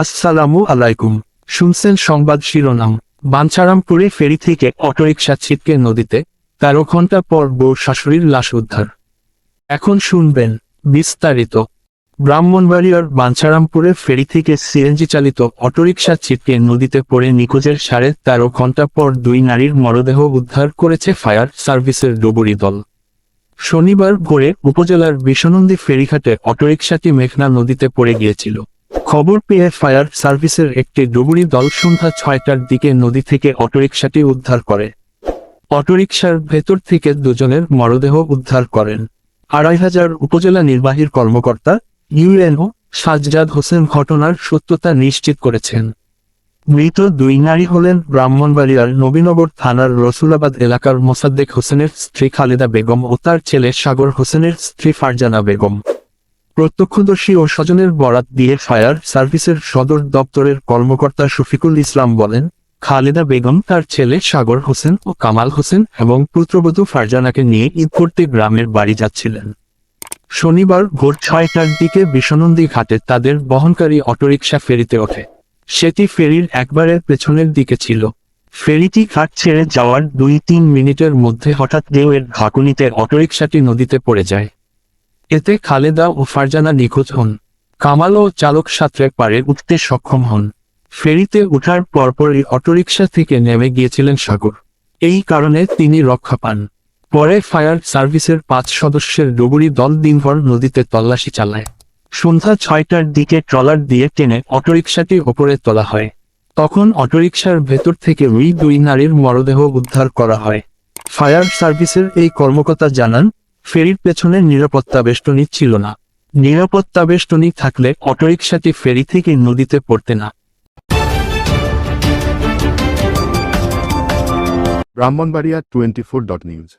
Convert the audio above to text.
আসসালামু আলাইকুম। শুনছেন সংবাদ শিরোনাম। বাঞ্ছারামপুরে ফেরি থেকে অটোরিকশা ছিটকে নদীতে তেরো ঘণ্টা পর বউ শাশুড়ির লাশ উদ্ধার। এখন শুনবেন বিস্তারিত। ব্রাহ্মণবাড়িয়ার বাঞ্ছারামপুরে ফেরি থেকে সিএনজি চালিত অটোরিকশা ছিটকে নদীতে পড়ে নিখোঁজের সাড়ে তেরো ঘণ্টা পর দুই নারীর মরদেহ উদ্ধার করেছে ফায়ার সার্ভিসের ডুবুরি দল। শনিবার ভোরে উপজেলার বিশ্বনন্দী ফেরিঘাটে অটোরিকশাটি মেঘনা নদীতে পড়ে গিয়েছিল। খবর পেয়ে ফায়ার সার্ভিসের একটি ডুবুরি দল সন্ধ্যা ছয়টার দিকে নদী থেকে অটোরিকশাটি উদ্ধার করে। অটোরিকশার ভেতর থেকে দুজনের মরদেহ উদ্ধার করেন। আড়াই হাজার উপজেলা নির্বাহীর কর্মকর্তা, ইউএনও, সাজ্জাদ হোসেন ঘটনার সত্যতা নিশ্চিত করেছেন। মৃত দুই নারী হলেন ব্রাহ্মণবাড়িয়ার নবীনগর থানার রসুলাবাদ এলাকার মোসাদ্দেক হোসেনের স্ত্রী খালেদা বেগম ও তার ছেলে সাগর হোসেনের স্ত্রী ফারজানা বেগম। প্রত্যক্ষদর্শী ও স্বজনের বরাত দিয়ে ফায়ার সার্ভিসের সদর দপ্তরের কর্মকর্তা শফিকুল ইসলাম বলেন, খালেদা বেগম, তার ছেলে সাগর হোসেন ও কামাল হোসেন এবং পুত্রবধূ ফারজানাকে নিয়ে ঈদ গ্রামের বাড়ি যাচ্ছিলেন। শনিবার ভোর ছয়টার দিকে বিশ্বনন্দী ঘাটে তাদের বহনকারী অটোরিকশা ফেরিতে ওঠে। সেটি ফেরির একবারের পেছনের দিকে ছিল। ফেরিটি ঘাট ছেড়ে যাওয়ার দুই তিন মিনিটের মধ্যে হঠাৎ ঢেউয়ের ঝাঁকুনিতে অটোরিকশাটি নদীতে পড়ে যায়। এতে খালেদা ও ফারজানা নিখোঁজ হন। কামাল ও চালক সাঁতরে পারে উঠতে সক্ষম হন। ফেরিতে ওঠার পরপরই অটোরিকশা থেকে নেমে গিয়েছিলেন সাগর। এই কারণে তিনি রক্ষা পান। পরে ফায়ার সার্ভিসের পাঁচ সদস্যের ডুবুরি দল দিনভর নদীতে তল্লাশি চালায়। সন্ধ্যা ছয়টার দিকে ট্রলার দিয়ে টেনে অটোরিকশাটি ওপরে তোলা হয়। তখন অটোরিকশার ভেতর থেকে ওই দুই নারীর মরদেহ উদ্ধার করা হয়। ফায়ার সার্ভিসের এই কর্মকর্তা জানান ফেরির পেছনে নিরাপত্তা বেষ্টনী ছিল না। নিরাপত্তা বেষ্টনী থাকলে অটোরিকশাটি ফেরি থেকে নদীতে পড়তে না। Brahmanbaria twenty four dot news.